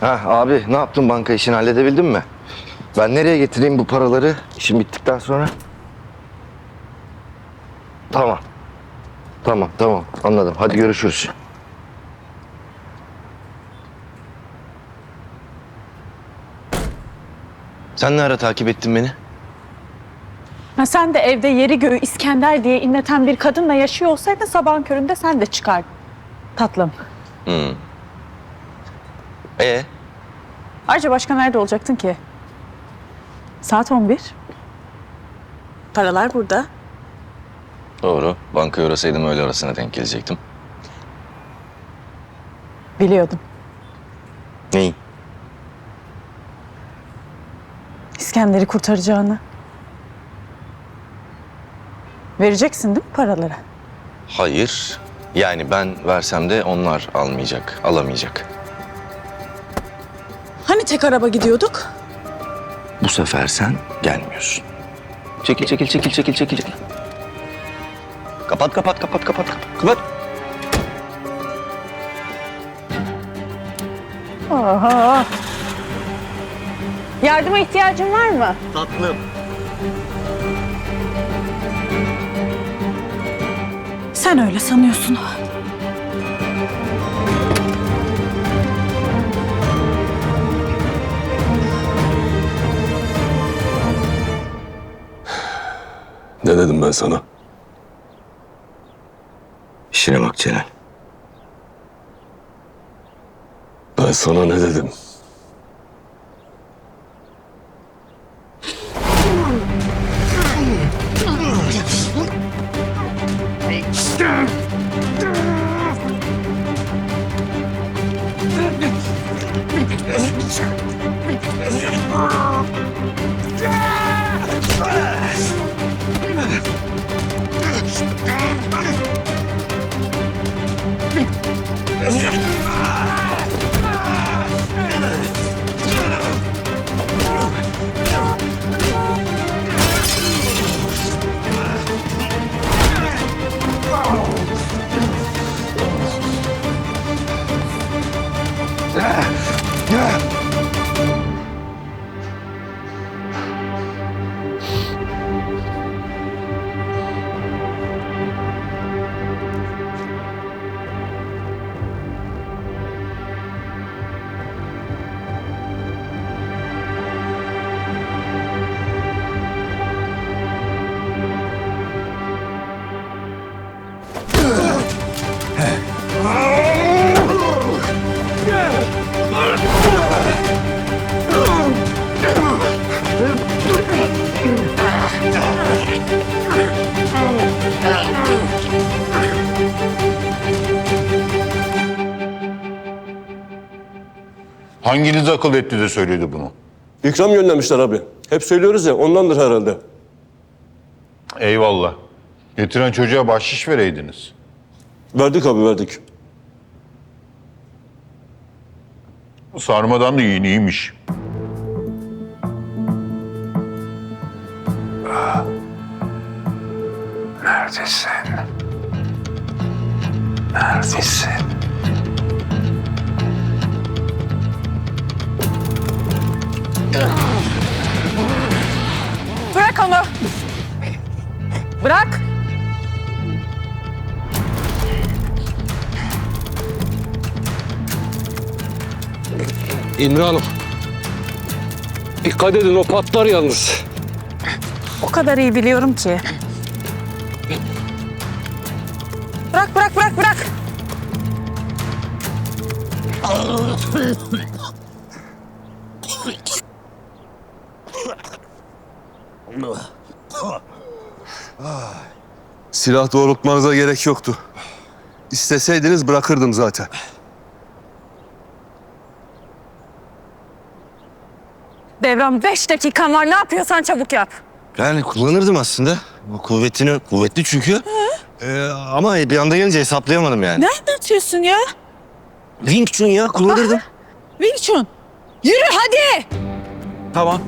Ha abi ne yaptın banka işini halledebildin mi? Ben nereye getireyim bu paraları işim bittikten sonra? Tamam. Tamam tamam anladım. Hadi görüşürüz. Sen ne ara takip ettin beni? Ha, sen de evde yeri göğü İskender diye inleten bir kadınla yaşıyor olsaydın sabahın köründe sen de çıkardın. Tatlım. Ee? Ayrıca başka nerede olacaktın ki? Saat 11. Paralar burada. Doğru. Bankaya uğrasaydım öyle arasına denk gelecektim. Biliyordum. Neyi? İskender'i kurtaracağını. Vereceksin değil mi paraları? Hayır. Yani ben versem de onlar almayacak, alamayacak. Tek araba gidiyorduk? Bu sefer sen gelmiyorsun. Çekil, çekil, çekil, çekil, çekil. çekil. Kapat, kapat, kapat, kapat, kapat. Oha. Yardıma ihtiyacın var mı? Tatlım. Sen öyle sanıyorsun. Ne dedim ben sana? İşine bak Celal. Ben sana ne dedim? Hanginiz akıl etti de söyledi bunu? İkram göndermişler abi. Hep söylüyoruz ya ondandır herhalde. Eyvallah. Getiren çocuğa bahşiş vereydiniz. Verdik abi verdik. Sarmadan da yiyin iyiymiş. Neredesin? Neredesin? Bırak onu. Bırak. İmran Hanım. Dikkat edin o patlar yalnız. O kadar iyi biliyorum ki. Bırak bırak bırak bırak. Silah doğrultmanıza gerek yoktu. İsteseydiniz bırakırdım zaten. Devran beş dakikan var. Ne yapıyorsan çabuk yap. Yani kullanırdım aslında. Bu kuvvetini, kuvvetli çünkü. Ee, ama bir anda gelince hesaplayamadım yani. Ne anlatıyorsun ya? Wing Chun ya kullanırdım. Wing Chun. Yürü hadi. Tamam.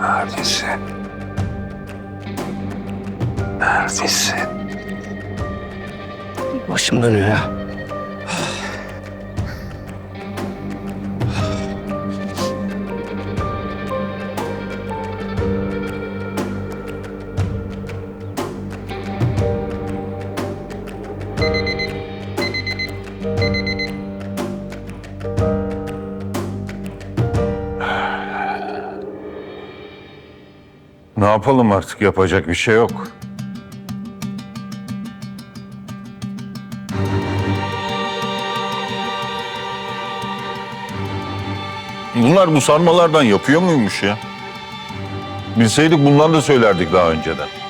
Neredesin? Neredesin? Başım dönüyor ya. Yapalım artık yapacak bir şey yok. Bunlar bu sarmalardan yapıyor muymuş ya? Bilseydik bundan da söylerdik daha önceden.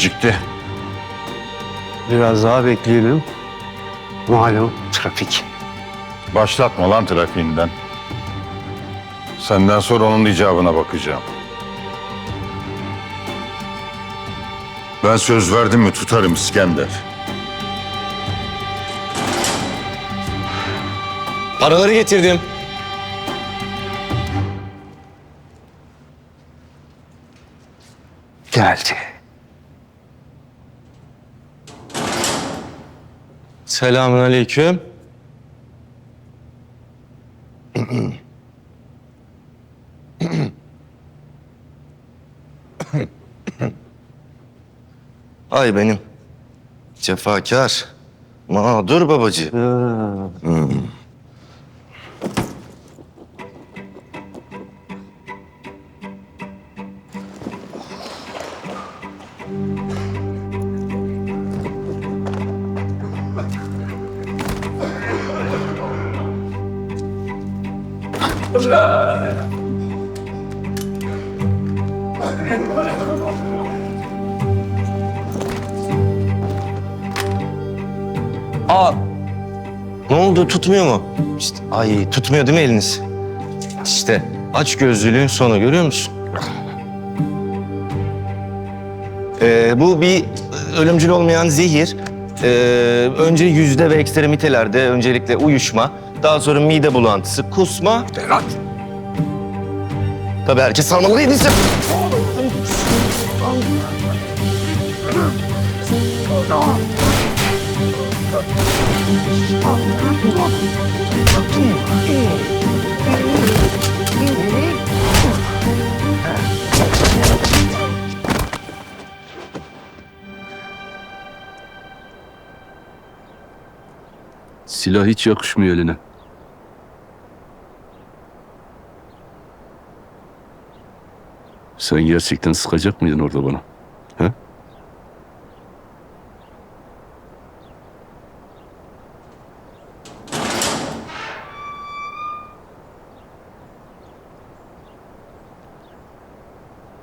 Gecikti. Biraz daha bekleyelim. Malum trafik. Başlatma lan trafiğinden. Senden sonra onun icabına bakacağım. Ben söz verdim mi tutarım İskender. Paraları getirdim. Selamun aleyküm. Ay benim. Cefakar. Mağdur babacı. Hmm. Aa. Ne oldu? Tutmuyor mu? İşte, ay tutmuyor değil mi eliniz? İşte aç gözlülüğün sonu görüyor musun? Ee, bu bir ölümcül olmayan zehir. Ee, önce yüzde ve ekstremitelerde öncelikle uyuşma, daha sonra mide bulantısı, kusma. Tabii herkes sarmaları yediyse. Silah hiç yakışmıyor eline. Sen gerçekten sıkacak mıydın orada bana? He?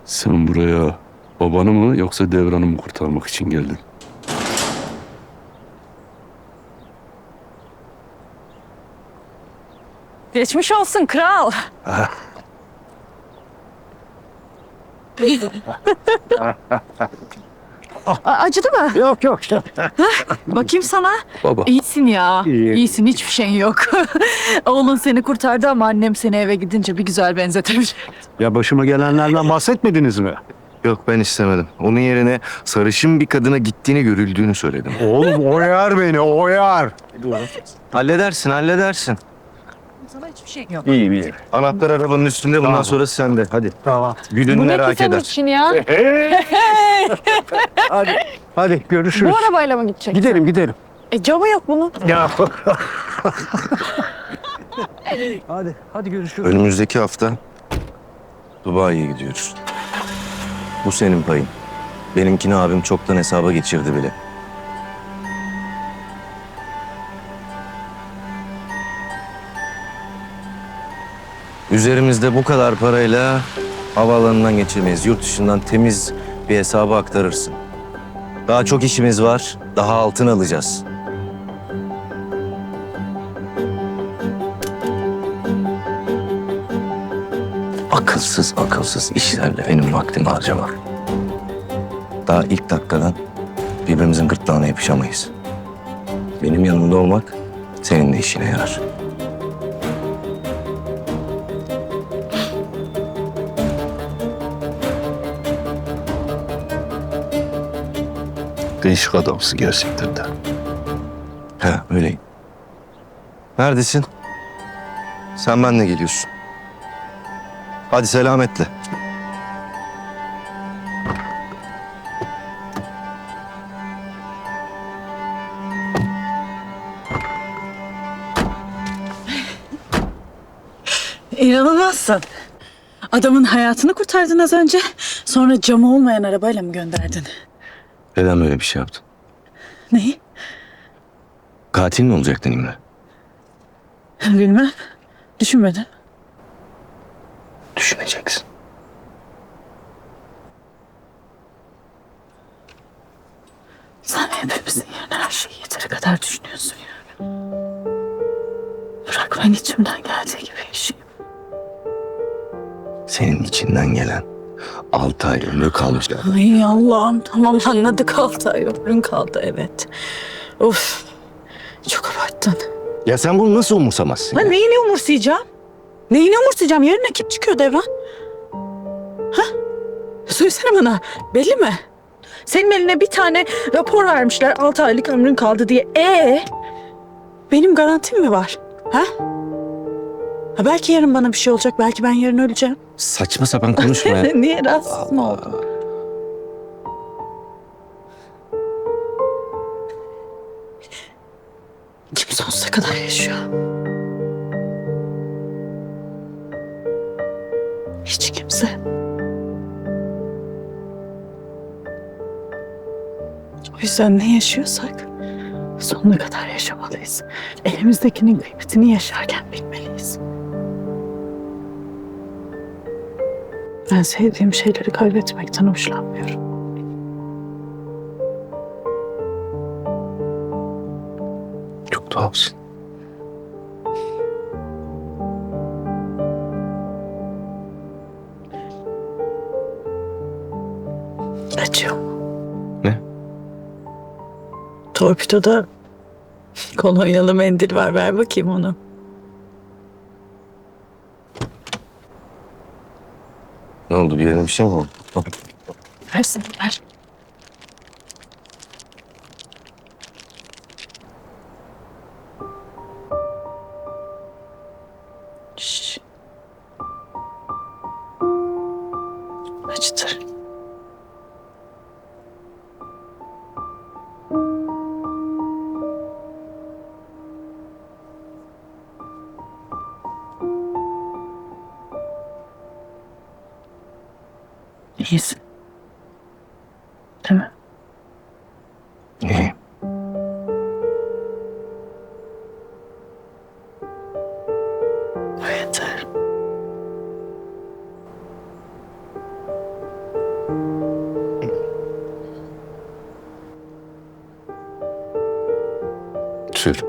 Sen buraya babanı mı yoksa devranı mı kurtarmak için geldin? Geçmiş olsun kral. A- Acıdı mı? Yok yok. Bakayım sana. Baba. İyisin ya. İyi. İyisin hiçbir şeyin yok. Oğlun seni kurtardı ama annem seni eve gidince bir güzel benzetemiş. Ya başıma gelenlerden bahsetmediniz mi? Yok ben istemedim. Onun yerine sarışın bir kadına gittiğini görüldüğünü söyledim. Oğlum oyar beni oyar. Halledersin, halledersin. Sana hiçbir şeyin yok. İyi iyi. Anahtar arabanın üstünde, bundan Tamam. sonrası sende. Hadi. Tamam. Bu ne merak ki senin eder. için ya? Hadi. Hadi görüşürüz. Bu arabayla mı gidecek? Gidelim gidelim. E camı yok bunun. Ya. hadi hadi görüşürüz. Önümüzdeki hafta Dubai'ye gidiyoruz. Bu senin payın. Benimkini abim çoktan hesaba geçirdi bile. Üzerimizde bu kadar parayla havaalanından geçemeyiz. Yurt dışından temiz bir hesaba aktarırsın. Daha çok işimiz var. Daha altın alacağız. Akılsız akılsız işlerle benim vaktimi harcamak. Daha ilk dakikadan birbirimizin gırtlağına yapışamayız. Benim yanımda olmak senin de işine yarar. Değişik adamsın gerçekten de. He öyleyim. Neredesin? Sen benle geliyorsun. Hadi selametle. İnanılmazsın. Adamın hayatını kurtardın az önce. Sonra camı olmayan arabayla mı gönderdin? Neden böyle bir şey yaptın? Neyi? Katil mi olacaktın İmre? Bilmem. Düşünmedim. Düşüneceksin. Sen hepimizin yerine her şeyi yeteri kadar düşünüyorsun yani. Bırak ben içimden geldiği gibi yaşayayım. Senin içinden gelen altı ay ömrü kalmış. Ay Allah'ım tamam anladık altı ay ömrün kaldı evet. Of çok abarttın. Ya sen bunu nasıl umursamazsın? Ben ya? neyini umursayacağım? Neyini umursayacağım? Yarın kim çıkıyor Devran? Ha? Söylesene bana. Belli mi? Senin eline bir tane rapor vermişler. Altı aylık ömrün kaldı diye. Ee, benim garantim mi var? Ha? Ha? Belki yarın bana bir şey olacak. Belki ben yarın öleceğim. Saçma sapan konuşma ya. Niye rahatsız mı oldun? Kim sonsuza kadar yaşıyor? Hiç kimse. O yüzden ne yaşıyorsak sonuna kadar yaşamalıyız. Elimizdekinin kıymetini yaşarken bilmeliyiz. Ben sevdiğim şeyleri kaybetmekten hoşlanmıyorum. Çok tuhafsın. Acıyor mu? Ne? Torpidoda kolonyalı mendil var. Ver bakayım onu. Oldu bir yerine bir şey mi oldu? Versin, Sür.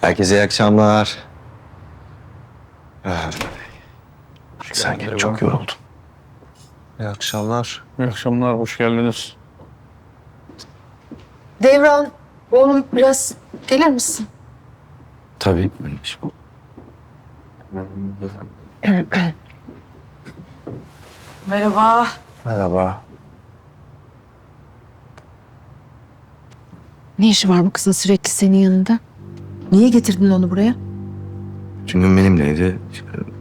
Herkese iyi akşamlar. Ah. Sen gene çok yoruldun. İyi akşamlar. İyi akşamlar, hoş geldiniz. Devran, oğlum biraz gelir misin? Tabii. Merhaba. Merhaba. Ne işi var bu kızın sürekli senin yanında? Niye getirdin onu buraya? Çünkü benimleydi.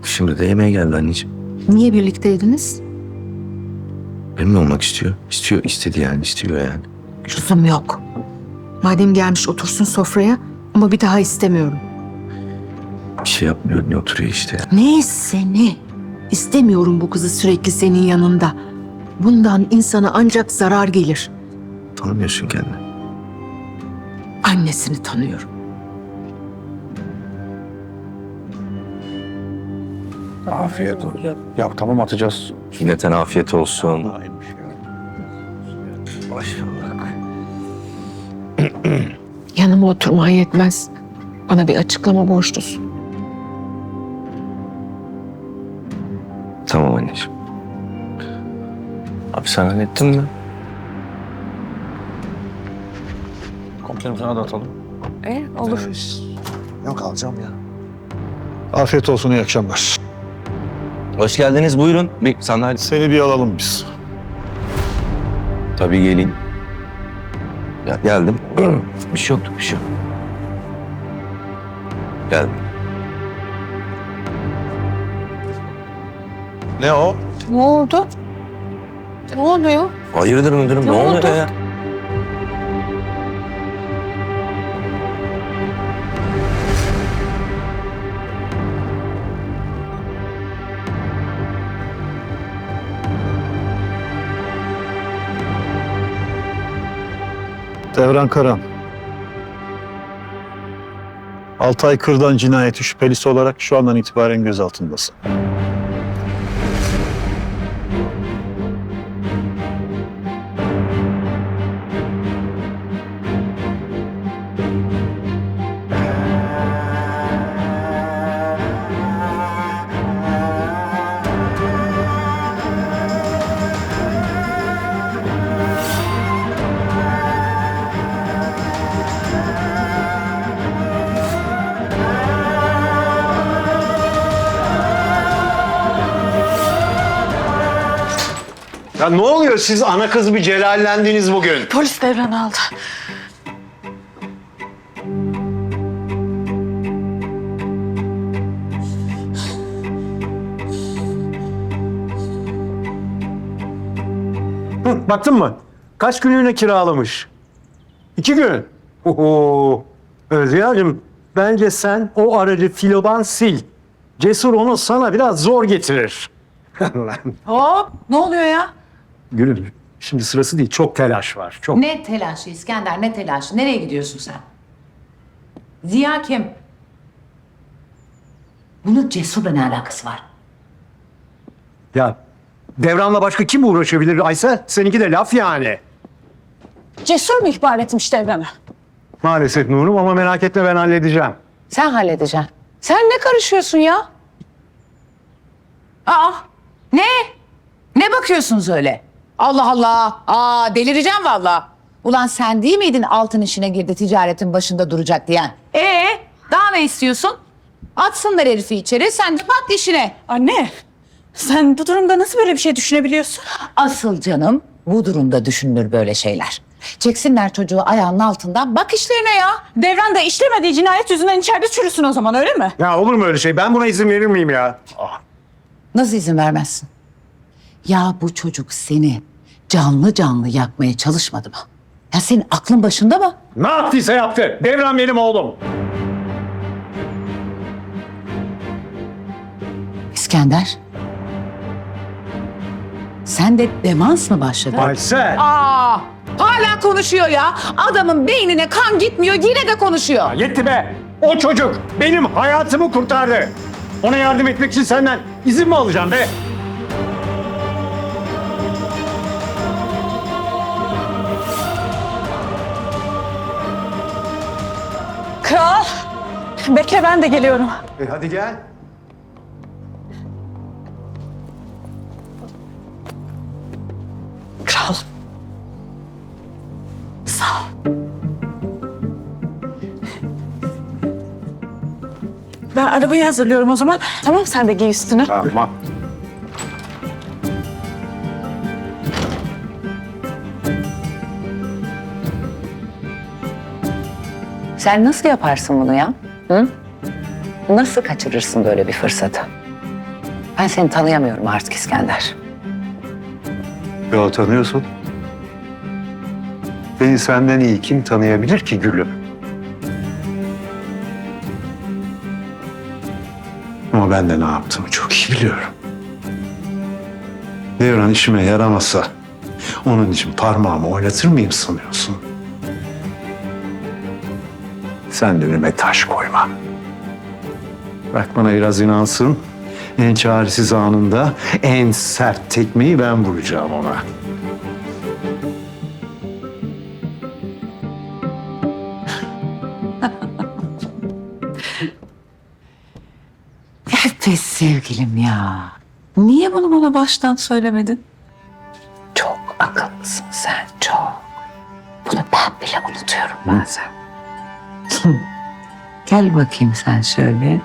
Şimdi de yemeğe geldi anneciğim. Niye birlikteydiniz? Benimle olmak istiyor. İstiyor, istedi yani, istiyor yani. Lüzum yok. Madem gelmiş otursun sofraya ama bir daha istemiyorum. Bir şey yapmıyor, ne oturuyor işte. Neyse ne. İstemiyorum bu kızı sürekli senin yanında. Bundan insana ancak zarar gelir. Tanımıyorsun kendini. Annesini tanıyorum. Afiyet olsun. Ya tamam atacağız. Cümleten afiyet olsun. Yanıma oturman yetmez. Bana bir açıklama borçlusun. Tamam anneciğim. Abi sen hallettin mi? Komiserim sana da atalım. E, olur. Yok alacağım ya. Afiyet olsun iyi akşamlar. Hoş geldiniz buyurun. Bir sandalye. Seni bir alalım biz. Tabii geleyim. Ya, geldim. bir şey yoktu bir şey. Geldim. Ne o? Ne oldu? Ne oluyor? Hayırdır müdürüm ne, oluyor oldu? ya? Devran Karan. Altay Kırdan cinayeti şüphelisi olarak şu andan itibaren gözaltındasın. Ya ne oluyor siz ana kız bir celallendiniz bugün. Polis devran aldı. Hı, baktın mı? Kaç günlüğüne kiralamış? İki gün. Oho. Özgür'cığım bence sen o aracı filodan sil. Cesur onu sana biraz zor getirir. Allah'ım. Hop ne oluyor ya? Gülüm şimdi sırası değil çok telaş var. Çok. Ne telaşı İskender ne telaşı? Nereye gidiyorsun sen? Ziya kim? Bunun cesurla ne alakası var? Ya Devran'la başka kim uğraşabilir Aysel? Seninki de laf yani. Cesur mu ihbar etmiş devranı? Maalesef Nurum ama merak etme ben halledeceğim. Sen halledeceksin. Sen ne karışıyorsun ya? Aa ne? Ne bakıyorsunuz öyle? Allah Allah. Aa delireceğim valla. Ulan sen değil miydin altın işine girdi ticaretin başında duracak diyen? Ee daha ne istiyorsun? Atsınlar herifi içeri sen de bak işine. Anne sen bu durumda nasıl böyle bir şey düşünebiliyorsun? Asıl canım bu durumda düşünülür böyle şeyler. Çeksinler çocuğu ayağının altından bak işlerine ya. Devran da işlemediği cinayet yüzünden içeride çürüsün o zaman öyle mi? Ya olur mu öyle şey? Ben buna izin verir miyim ya? Nasıl izin vermezsin? Ya bu çocuk seni canlı canlı yakmaya çalışmadı mı? Ya senin aklın başında mı? Ne yaptıysa yaptı. Devran benim oğlum. İskender. Sen de demans mı başladı? Aysel. Aa, hala konuşuyor ya. Adamın beynine kan gitmiyor yine de konuşuyor. Yetti be. O çocuk benim hayatımı kurtardı. Ona yardım etmek için senden izin mi alacağım be? Kral bekle ben de geliyorum. E hadi gel. Kral. Sağ ol. Ben arabayı hazırlıyorum o zaman. Tamam sen de giy üstünü. Tamam. Sen nasıl yaparsın bunu ya? Hı? Nasıl kaçırırsın böyle bir fırsatı? Ben seni tanıyamıyorum artık İskender. Ya tanıyorsun. Beni senden iyi kim tanıyabilir ki gülüm? Ama ben de ne yaptığımı çok iyi biliyorum. Devran işime yaramasa onun için parmağımı oynatır mıyım sanıyorsun? Sen de önüme taş koyma. Bırak bana biraz inansın. En çaresiz anında en sert tekmeyi ben vuracağım ona. Be sevgilim ya. Niye bunu bana baştan söylemedin? Çok akıllısın sen çok. Bunu ben bile unutuyorum bazen. Gel bakayım sen şöyle.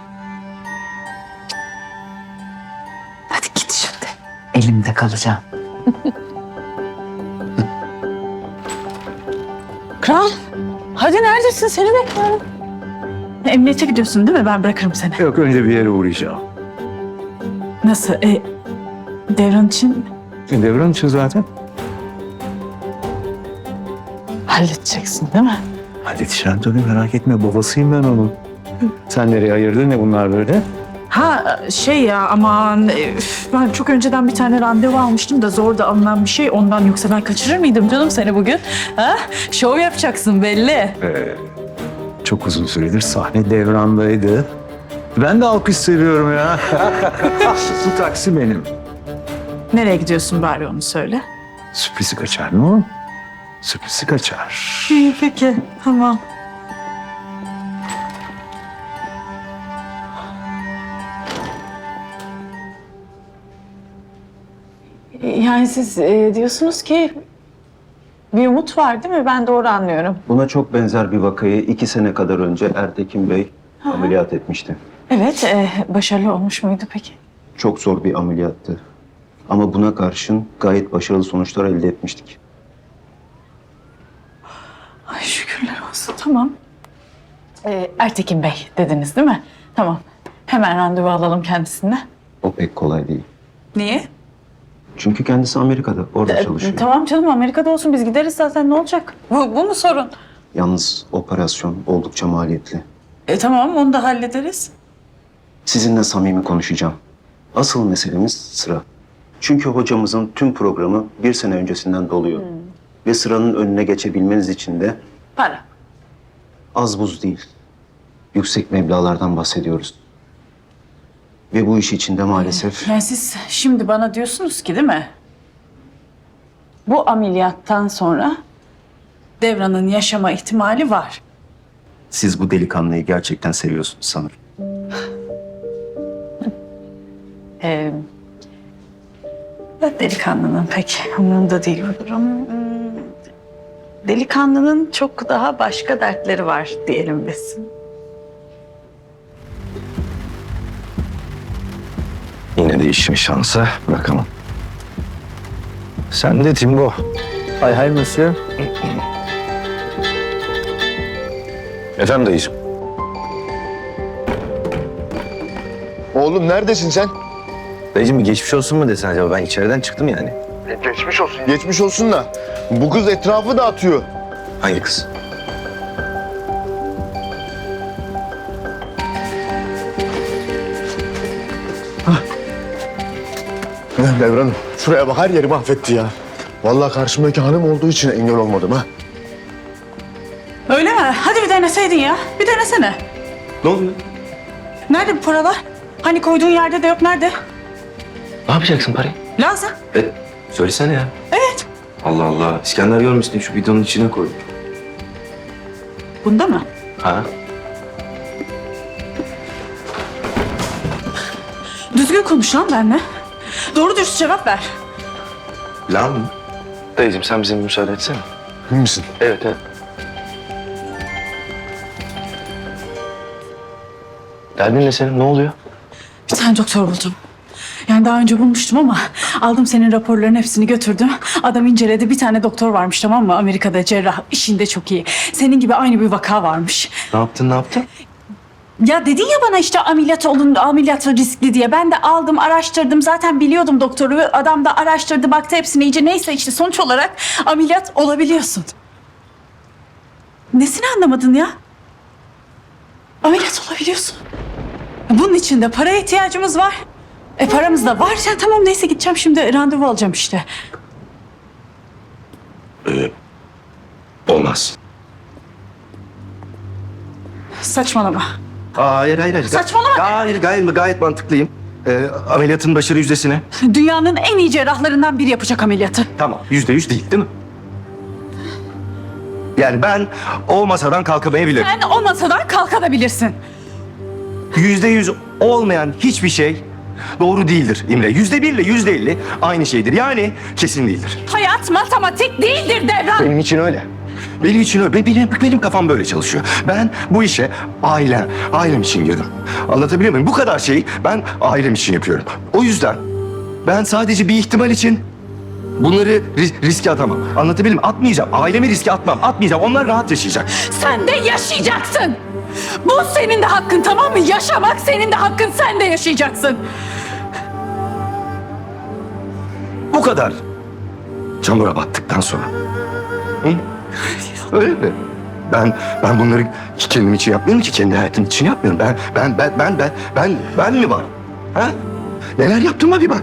Hadi git şimdi. Elimde kalacağım. Kral hadi neredesin seni bekliyorum. Emniyete gidiyorsun değil mi? Ben bırakırım seni. Yok önce bir yere uğrayacağım. Nasıl? E, devran için Devran için zaten. halledeceksin değil mi? Halledeceğim tabii merak etme babasıyım ben onun. Sen nereye ayırdın ne bunlar böyle? Ha şey ya aman e, üf, ben çok önceden bir tane randevu almıştım da zor da alınan bir şey ondan yoksa ben kaçırır mıydım canım seni bugün? Ha? Şov yapacaksın belli. Ee, çok uzun süredir sahne devrandaydı. Ben de alkış seviyorum ya. Bu taksi benim. Nereye gidiyorsun bari onu söyle. Sürprizi kaçar mı? Sürprizi kaçar. İyi peki tamam. Yani siz e, diyorsunuz ki bir umut var değil mi? Ben doğru anlıyorum. Buna çok benzer bir vakayı iki sene kadar önce Ertekin Bey ameliyat etmişti. Evet, e, başarılı olmuş muydu peki? Çok zor bir ameliyattı. Ama buna karşın gayet başarılı sonuçlar elde etmiştik. Ay şükürler olsun, tamam. E, Ertekin Bey dediniz değil mi? Tamam. Hemen randevu alalım kendisinden. O pek kolay değil. Niye? Çünkü kendisi Amerika'da, orada çalışıyor. Tamam canım Amerika'da olsun biz gideriz zaten ne olacak? Bu, bu mu sorun? Yalnız operasyon oldukça maliyetli. E tamam onu da hallederiz. Sizinle samimi konuşacağım. Asıl meselemiz sıra. Çünkü hocamızın tüm programı bir sene öncesinden doluyor. Ve sıranın önüne geçebilmeniz için de Para. az buz değil. Yüksek meblağlardan bahsediyoruz. Ve bu iş içinde maalesef Yani siz şimdi bana diyorsunuz ki değil mi? Bu ameliyattan sonra Devran'ın yaşama ihtimali var. siz bu delikanlıyı gerçekten seviyorsunuz sanırım. Ee, delikanlının pek umurunda değil bu durum. Delikanlının çok daha başka dertleri var diyelim biz. Yine de işimi şansa bırakamam. Sen de Timbo. Hay hay monsieur. Efendim dayıcığım. Oğlum neredesin sen? Dayıcım bir geçmiş olsun mu desen acaba? Ben içeriden çıktım yani. Geçmiş olsun. Geçmiş olsun da bu kız etrafı dağıtıyor. Hangi kız? Devran şuraya bak her yeri mahvetti ya. Vallahi karşımdaki hanım olduğu için engel olmadım ha. Öyle mi? Hadi bir deneseydin ya. Bir denesene. Ne oluyor? Nerede bu paralar? Hani koyduğun yerde de yok. Nerede? Ne yapacaksın parayı? Lazım. E, söylesene ya. Evet. Allah Allah. İskender görmüşsün şu bidonun içine koy. Bunda mı? Ha? Düzgün konuş lan benimle. Doğru dürüst cevap ver. Lan mı? Dayıcım sen bize müsaade etsene. Emin misin? Evet evet. Derdin ne senin? Ne oluyor? Bir tane doktor buldum. Yani daha önce bulmuştum ama aldım senin raporların hepsini götürdüm. Adam inceledi. Bir tane doktor varmış tamam mı? Amerika'da cerrah. işinde çok iyi. Senin gibi aynı bir vaka varmış. Ne yaptın ne yaptın? Ya dedin ya bana işte ameliyat olun, ameliyat riskli diye. Ben de aldım, araştırdım. Zaten biliyordum doktoru. Adam da araştırdı, baktı hepsine iyice. Neyse işte sonuç olarak ameliyat olabiliyorsun. Nesini anlamadın ya? Ameliyat olabiliyorsun. Bunun için de paraya ihtiyacımız var. E paramız da var. Ya tamam neyse gideceğim şimdi randevu alacağım işte. Olmaz. Saçmalama. Hayır hayır hayır. Saçmalama. Hayır gayet, gayet mantıklıyım. Ee, ameliyatın başarı yüzdesi ne? Dünyanın en iyi cerrahlarından biri yapacak ameliyatı. Tamam. Yüzde yüz değil değil mi? Yani ben o masadan kalkamayabilirim. Sen o masadan kalkabilirsin. Yüzde yüz olmayan hiçbir şey doğru değildir İmre. Yüzde birle yüzde elli aynı şeydir. Yani kesin değildir. Hayat matematik değildir Devran. Benim için öyle. Benim için öyle. Benim, benim kafam böyle çalışıyor. Ben bu işe aile, ailem için girdim. Anlatabiliyor muyum? Bu kadar şeyi ben ailem için yapıyorum. O yüzden ben sadece bir ihtimal için bunları ri- riske atamam. Anlatabiliyor muyum? Atmayacağım. Ailemi riske atmam. Atmayacağım. Onlar rahat yaşayacak. Sen de yaşayacaksın. Bu senin de hakkın tamam mı? Yaşamak senin de hakkın. Sen de yaşayacaksın. Bu kadar. Çamura battıktan sonra. Hı? Öyle mi? Ben ben bunları kendim için yapmıyorum ki kendi hayatım için yapmıyorum. Ben ben ben ben ben ben ben mi var? Ha? Neler yaptığıma bir bak.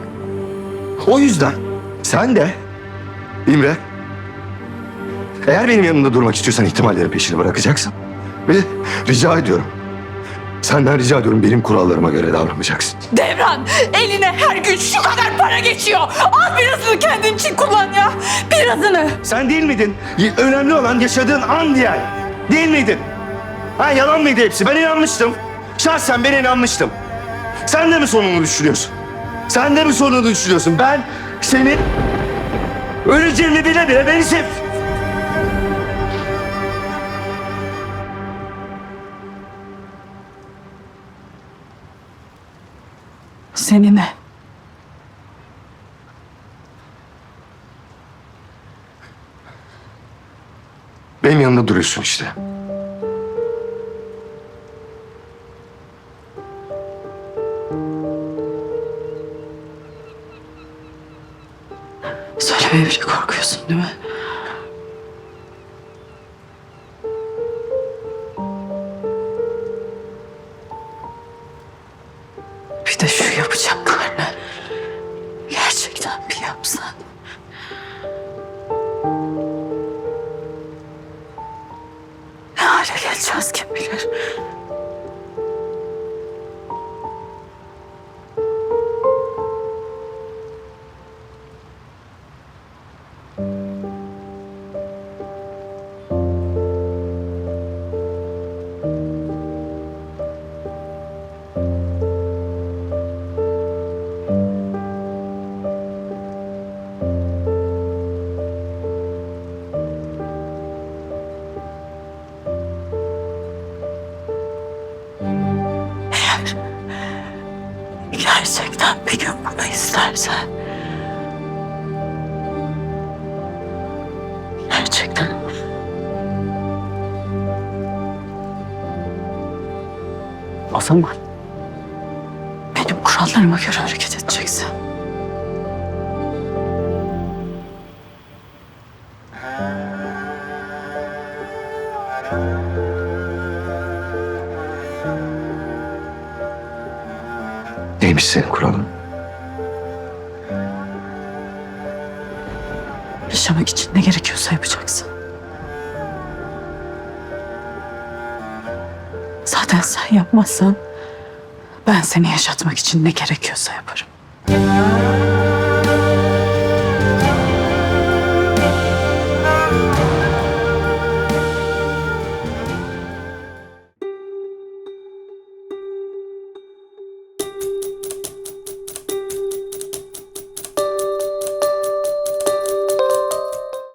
O yüzden sen de İmre eğer benim yanımda durmak istiyorsan ihtimalleri peşini bırakacaksın. Ve rica ediyorum. Senden rica ediyorum benim kurallarıma göre davranmayacaksın. Devran eline her gün şu kadar para geçiyor. Al birazını kendin için kullan ya. Birazını. Sen değil miydin? Y- Önemli olan yaşadığın an diyen. Değil miydin? Ha yalan mıydı hepsi? Ben inanmıştım. Şahsen ben inanmıştım. Sen de mi sonunu düşünüyorsun? Sen de mi sonunu düşünüyorsun? Ben senin öleceğini bile bile beni sev... Seninle. Benim yanımda duruyorsun işte. Söylemeye bile korkuyorsun değil mi? O zaman benim kurallarıma göre hareket edeceksin. Neymiş senin kuralın? Yapmazsan ben seni yaşatmak için ne gerekiyorsa yaparım.